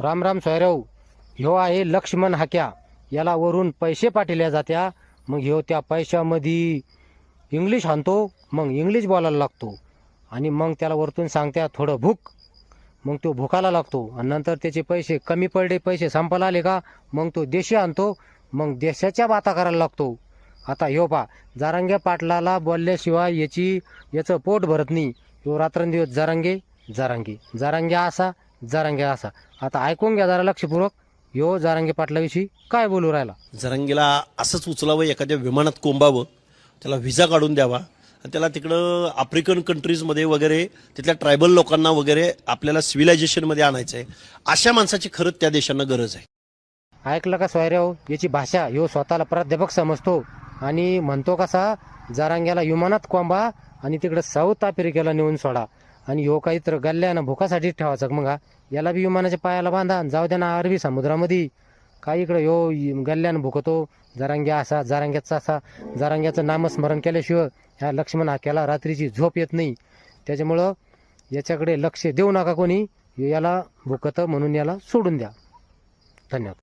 राम राम सोयराव ह्यो आहे लक्ष्मण हाक्या. याला वरून पैसे पाठवल्या जात्या. मग ह्यो त्या पैशामध्ये इंग्लिश आणतो मग इंग्लिश बोलायला लागतो. आणि मग त्याला वरतून सांगत्या थोडं भूक. मग तो भुकाला लागतो. आणि नंतर त्याचे पैसे कमी पडले पैसे संपायला आले का? मग तो देशी आणतो मग देशाच्या बाता करायला लागतो. आता ह्यो पा जारांगे पाटलाला बोलल्याशिवाय याची याचं पोट भरत नाही. ह्यो रात्रंदिवस जारांगे जारांगे. जारांगे असा जारांगे असा. आता ऐकून घ्या जरा लक्षपूर्वक. ह्यो जारांगे पाटलाविषयी काय बोलू राहिला? जरंगीला असंच उचलावं एखाद्या विमानात कोंबावं त्याला व्हिसा काढून द्यावा आणि त्याला तिकडं आफ्रिकन कंट्रीजमध्ये वगैरे तिथल्या ट्रायबल लोकांना वगैरे आपल्याला सिव्हिलायझेशनमध्ये आणायचं आहे अशा माणसाची खरंच त्या देशांना गरज आहे. ऐकलं का सोयऱ्याव याची भाषा ह्यो स्वतःला प्राध्यापक समजतो. आणि म्हणतो कसा जारांग्याला विमानात कोंबा आणि तिकडं साऊथ आफ्रिकेला नेऊन सोडा. आणि ह्यो काही तर गल्ल्यानं भुकासाठी ठेवायचं मग हा. याला बी विमानाच्या पायाला बांधा आणि जाऊ द्या ना अरबी समुद्रामध्ये. काही इकडं ह्यो गल्ल्यानं भुकतो. जरांग्या असा जारांग्याचा असा. जारांग्याचं नामस्मरण केल्याशिवाय ह्या लक्ष्मण हाक्याला रात्रीची झोप येत नाही. त्याच्यामुळं याच्याकडे लक्ष देऊ नका कोणी. याला भुकतं म्हणून याला सोडून द्या. धन्यवाद.